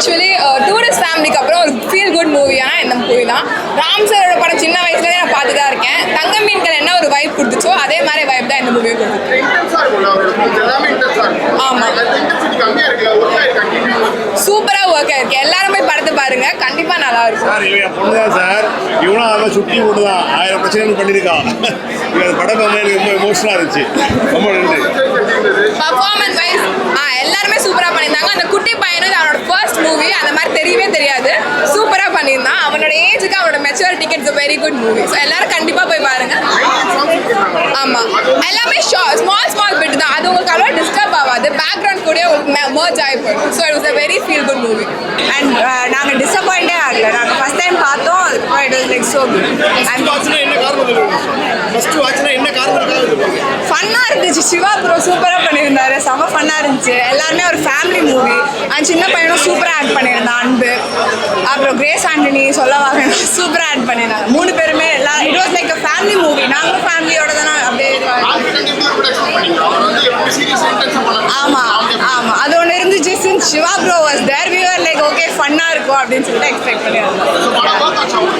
Actually tourist ஃபேமிலிக்கு அப்புறம் ஒரு ஃபீல் குட் மூவியான இந்த மூவி தான். ராம் சாரோட படம் சின்ன வயசுலேயே நான் பார்த்து தான் இருக்கேன். தங்க மீன்கள் என்ன ஒரு வைப் கொடுத்துச்சோ அதே மாதிரி வைப் தான் இந்த மூவியை கொடுத்துச்சு இன்டென்ஸா இருக்கும்ல அவரோட மூஞ்சி எல்லாமே இன்டென்ஸா இருக்கும். ஆமா. அந்த இன்டென்சிட்டி கம்மியா இருக்குல்ல ஒர்க் ஆயிருக்காங்க சூப்பராக ஒர்க் ஆயிருக்கு. எல்லாரும் போய் படத்தை பாருங்க. கண்டிப்பாக நல்லா இருக்கும். சார் இவன் பொண்ணு தான் சார். இவனும் அவன் சுட்டி தான் ஆயிரம் பிரச்சனைகள் பண்ணியிருக்கான். இவன் படம் எனக்கு ரொம்ப எமோஷனாக இருந்துச்சு. ரொம்ப நன்றி. பர்ஃபார்மன்ஸ் வைஸ் ஆ எல்லாருமே சூப்பராக பண்ணியிருந்தாங்க. அந்த குட்டி பையனும் இது அவனோட ஃபர்ஸ்ட் மூவி அந்த மாதிரி தெரியவே தெரியாது. சூப்பராக பண்ணியிருந்தான். அவனோட ஏஜுக்கு அவனோட மெச்சூரிட்டிக்கு it's very good movie so எல்லாரும் கண்டிப்பாக போய் பாருங்க. ஆமாம் எல்லாமே ஷா ஸ்மால் ஸ்மால் பிட் தான். அது உங்களுக்கு அவ்வளோ டிஸ்டர்ப் ஆகாது. பேக்ரவுண்ட் கூட உங்களுக்கு மர்ஜ் ஆகி போயிடும். So it was a very feel good movie and நாங்கள் டிசப்பாயிண்டே ஆகல. நாங்கள் ஃபஸ்ட் டைம் பார்த்தோம். It was like so good and வாட்ச்னா என்ன காரணம் ஃபர்ஸ்ட் வாட்ச்னா என்ன காரணத்துக்காக ஃபன்னாக இருந்துச்சு. சிவா ப்ரோ சூப்பராக பண்ணியிருந்தாரு. செம ஃபன்னாக இருந்துச்சு. எல்லாருமே ஒரு ஃபேமிலி மூவி அண்ட் சின்ன பையனும் சூப்பராக ஆக்ட் பண்ணியிருந்தான். அன்பு. அப்புறம் கிரேஸ் ஆண்டனி சொல்ல வேணும் சூப்பராக ஆக்ட் பண்ணியிருந்தாங்க. மூணு பேருமே எல்லா it was like a family movie நாங்களும் ஃபேமிலியோட தானே அப்படியே ஆமாம் ஆமாம் அது ஒன்று இருந்துச்சு. Since Shiva bro was there we are like okay ஃபன்னாக இருக்கும் அப்படின்னு சொல்லிட்டு எக்ஸ்பெக்ட் பண்ணியிருந்தோம்.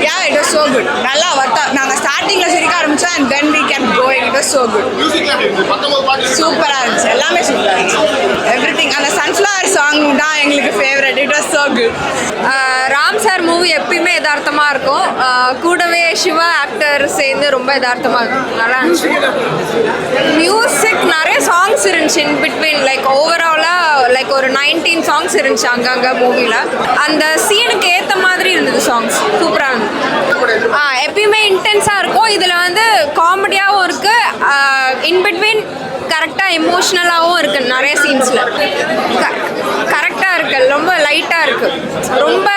Yeah it was so good நல்லா ஒர்த்தா நாங்கள் ஸ்டார்டிங்கில் சிரிக்க ஆரம்பிச்சோம் and then we can it was so good சூப்பராக இருந்துச்சு. எல்லாமே சூப்பராக இருந்துச்சு. எவ்ரி திங் அந்த சன்ஃப்ளவர் சாங் தான் எங்களுக்கு favourite it was so good Ram sir movie எப்பயுமே யதார்த்தமாக இருக்கும். கூடவே சிவா ஆக்டர் சேர்ந்து ரொம்ப யதார்த்தமாக இருக்கும். நல்லா இருந்துச்சு. மியூசிக் நிறைய சாங்ஸ் இருந்துச்சு இன் பிட்வீன் லைக் ஓவராலாக லைக் ஒரு நைன்டீன் சாங்ஸ் இருந்துச்சு அங்கங்கே மூவியில் அந்த சீனுக்கு ஏற்ற மாதிரி இருந்தது சாங்ஸ் சூப்பராக இருந்தது. ஆ எப்பயுமே இன்டென்ஸாக இருக்கும். இதில் வந்து காமெடியாகவும் இருக்குது எமோஷ்னலாகவும் இருக்குது நிறைய சீன்ஸில் கரெக்டாக இருக்கு. ரொம்ப லைட்டாக இருக்குது ரொம்ப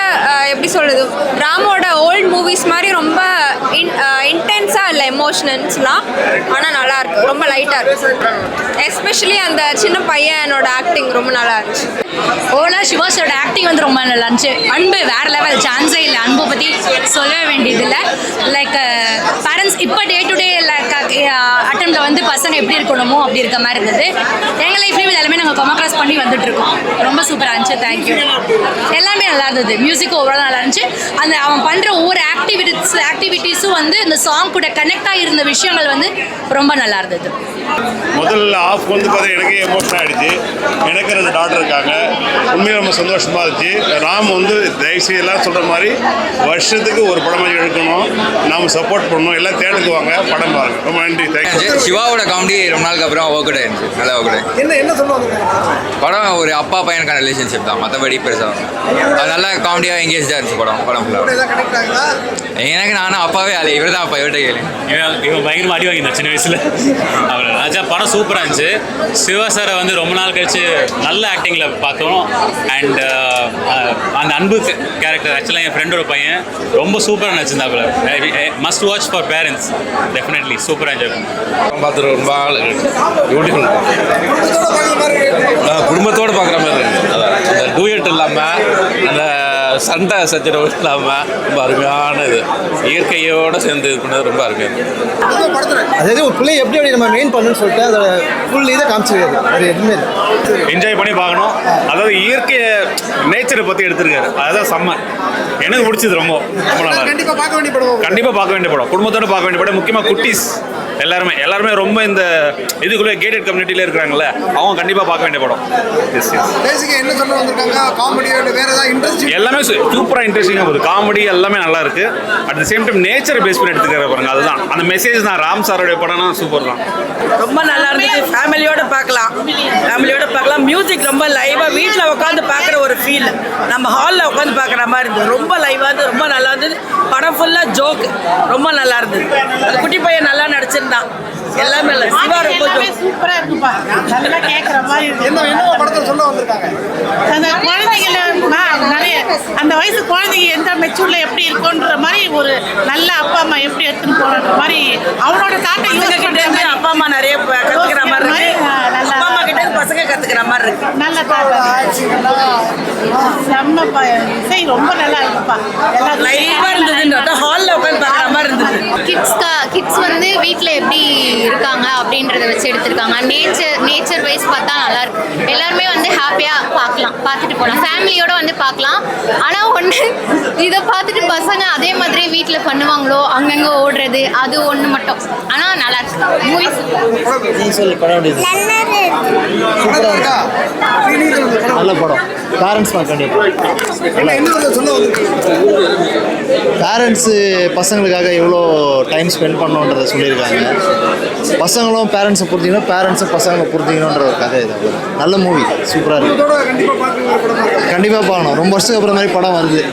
எப்படி சொல்கிறது ராமோட ஓல்ட் மூவிஸ் மாதிரி ரொம்ப இன் இன்டென்ஸாக இல்லை எமோஷனல்ஸ்லாம் ஆனால் நல்லாயிருக்கு ரொம்ப லைட்டாக இருக்கு. எஸ்பெஷலி அந்த சின்ன பையனோட ஆக்டிங் ரொம்ப நல்லா இருந்துச்சு. ஓலா சிவாஸோட ஆக்டிங் வந்து ரொம்ப நல்லா இருந்துச்சு. அன்பு வேற லெவல் சான்ஸே இல்லை. அன்பை பற்றி சொல்லவே வேண்டியதில்லை. லைக் பேரண்ட்ஸ் இப்போ டே டு டே அட்டம்ல வந்து பசங்க எப்படி இருக்கணுமோ அப்படி இருக்க மாதிரி இருந்தது. எங்கள் லைஃப்லேயும் இது எல்லாமே நாங்கள் கொமா கிராஸ் பண்ணி வந்துட்டு இருக்கோம். ரொம்ப சூப்பராக இருந்துச்சு. தேங்க்யூ எல்லாமே நல்லா இருந்தது. மியூசிக்கும் ஓவரால் நல்லா இருந்துச்சு. அந்த அவன் பண்ணுற ஒவ்வொரு ஆக்டிவிட்டிஸ் ஆக்டிவிட்டீஸும் வந்து இந்த சாங் கூட கனெக்ட் ஆகியிருந்த விஷயங்கள் வந்து ரொம்ப நல்லா இருந்தது. முதல்ல ஆஃப் வந்து பார்த்தா எனக்கே எமோஷன் ஆகிடுச்சு எனக்கு ரெண்டு டாக்டர் இருக்காங்க. உண்மையில ரொம்ப சந்தோஷமாக இருந்துச்சு. ராம் வந்து தயவுசெய்து எல்லாம் சொல்கிற மாதிரி வருஷத்துக்கு ஒரு படமாக எடுக்கணும். நாம் சப்போர்ட் பண்ணணும். எல்லாம் தேட்டருக்கு வாங்க படம் பாருங்க. ரொம்ப நன்றி. தேங்க்யூ இருந்துச்சு. சிவாவோட காமெடி ரொம்ப நாளுக்கு அப்புறம் அவுட் ஆயிருந்துச்சு நல்லா அவுட் என்ன என்ன சொல்ல வந்திருக்காங்க படம் ஒரு அப்பா பையனுக்கான ரிலேஷன்ஷிப் தான். மற்றபடி பெருசாக அது நல்லா காமெடியாக எங்கேஜாக இருந்துச்சு படம். படம் ஃபுல்லாக எனக்கு நானும் அப்பாவே ஆளு இவர் தான் அப்பா இவர்கிட்ட கேளு. இவன் இவன் பயங்கரமாக அடி வாங்கியிருந்தான் சின்ன வயசில். அவர் ஆச்சா படம் சூப்பராக இருந்துச்சு. சிவா சாரை வந்து ரொம்ப நாள் கழிச்சு நல்ல ஆக்டிங்கில் பார்த்தோம். அண்ட் அந்த அன்பு கேரக்டர் ஆக்சுவலாக என் ஃப்ரெண்டோட பையன் ரொம்ப சூப்பராக நடிச்சிருந்தாப்புல. Must watch for parents definitely சூப்பராக என்ஜாய் பண்ணுவோம் பார்த்துட்டு ரொம்ப பியூட்டிஃபுல் குடும்பத்தோட பார்க்குற மாதிரி குடும்பத்தோடு பார்க்குற மாதிரி இருக்கு அதான் அந்த டூயட் இல்லாமல் அந்த சண்டை சச்சரவு இல்லாமல் ரொம்ப அருமையான இது இயற்கையோடு சேர்ந்து இது பண்ணது ரொம்ப அருமையாக இருக்கு அதாவது ஒரு பிள்ளை எப்படி அப்படி நம்ம மெயின் பண்ணணும்னு சொல்லிட்டு அதோட ஃபுல் இதை காமிச்சிருக்காரு. வேறு எதுவுமே என்ஜாய் பண்ணி பார்க்கணும். அதாவது இயற்கையை நேச்சரை பற்றி எடுத்திருக்காரு. அதுதான் செம்ம. எனக்கு பிடிச்சது ரொம்ப. ரொம்ப நல்லா கண்டிப்பாக பார்க்க வேண்டிய படம். கண்டிப்பாக பார்க்க வேண்டிய படம். குடும்பத்தோட பார்க்க வேண்டிய படம். முக்கியமாக குட்டீஸ். எல்லாருமே எல்லாருமே ரொம்ப இந்த இதுக்குள்ளே கேட்டட் கம்யூனிட்டியில் இருக்கிறாங்கல்ல அவங்க கண்டிப்பாக பார்க்க வேண்டிய படம். எஸ் எஸ் பேசிக்காக என்ன சொல்ல வந்திருக்காங்க? காமெடியோட வேறு ஏதாவது இன்ட்ரெஸ்ட் எல்லாமே சூப்பராக இன்ட்ரெஸ்டிங்காக போகுது. காமெடி எல்லாமே நல்லா இருக்கு. அட் த சேம் டைம் நேச்சரை பேஸ் பண்ணி எடுத்துக்கிற பாருங்க. அதுதான். அந்த மெசேஜ் தான் ராம் சாரோடைய படம்னா சூப்பர் தான் ரொம்ப நல்லா இருந்துச்சு ஃபேமிலியோட பார்க்கலாம். ஃபேமிலியோட பார்க்கலாம். மியூசிக் ரொம்ப லைவாக வீட்டில் உட்காந்து பார்க்குற ஒரு ஃபீல் நம்ம ஹாலில் உட்காந்து பார்க்குற மாதிரி இருந்தது. ரொம்ப லைவாக இருந்தது. ரொம்ப நல்லா இருந்தது. படம் ஃபுல்லாக ஜோக் ரொம்ப நல்லா இருந்தது. அந்த குட்டி பையன் நல்லா நடிச்சிருந்தான். எல்லாமே இல்லை சிவா ரொம்ப joke. சூப்பரா இருக்குப்பா. நல்லா கேட்குற மாதிரி இருக்கு என்ன என்ன படத்தை சொல்ல வந்திருக்காங்க. அந்த குழந்தைங்கள நான் நிறைய அந்த வயசு குழந்தைங்க எந்த மெச்சூர்ல எப்படி இருக்குன்ற மாதிரி ஒரு நல்ல அப்பா அம்மா எப்படி எடுத்துன்னு போற மாதிரி அவனோட தாட்டை யூஸ் மாதிரி அப்பா அம்மா நிறைய கற்றுக்கிற மாதிரி நல்லா அப்பா அம்மா கிட்ட பசங்க கத்துக்கிற மாதிரி இருக்கு. நல்ல செம்ம ப- இசை ரொம்ப நல்லா இருக்குப்பா. எல்லா லைவா இருந்ததுன்னு ஹால்ல உட்காந்து பாக்குற மாதிரி இருந்தது. கிட்ஸ்க்கா கிட்ஸ் வந்து வீட்டில் எப்படி இருக்காங்க? அப்படின்றத வச்சு எடுத்திருக்காங்க. நேச்சர் நேச்சர் வைஸ் பார்த்தா நல்லா இருக்கு. எல்லாருமே வந்து ஹாப்பியாக பார்க்கலாம். பார்த்துட்டு போகலாம் ஃபேமிலியோட வந்து பார்க்கலாம். ஆனால் ஒன்று இதை பார்த்துட்டு பசங்க அதே மாதிரி வீட்டில் பண்ணுவாங்களோ அங்கங்கே ஓடுறது அது ஒன்று மட்டும். ஆனால் நல்லா இருக்கு. மூவிஸ் நல்ல படம். பேரண்ட்ஸ் பார்க்க பேரண்ட்ஸு பசங்களுக்காக எவ்வளோ டைம் ஸ்பெண்ட் பண்ணணுன்றதை சொல்லியிருக்காங்க. பசங்களும் பேரண்ட்ஸை புரிஞ்சிக்கணும் பேரண்ட்ஸும் பசங்களை புரிஞ்சிக்கணுன்ற ஒரு கதை இது. நல்ல மூவி சூப்பராக இருக்கு. கண்டிப்பாக பார்க்கணும். ரொம்ப வருஷத்துக்கு அப்புறம் மாதிரி படம் வருது.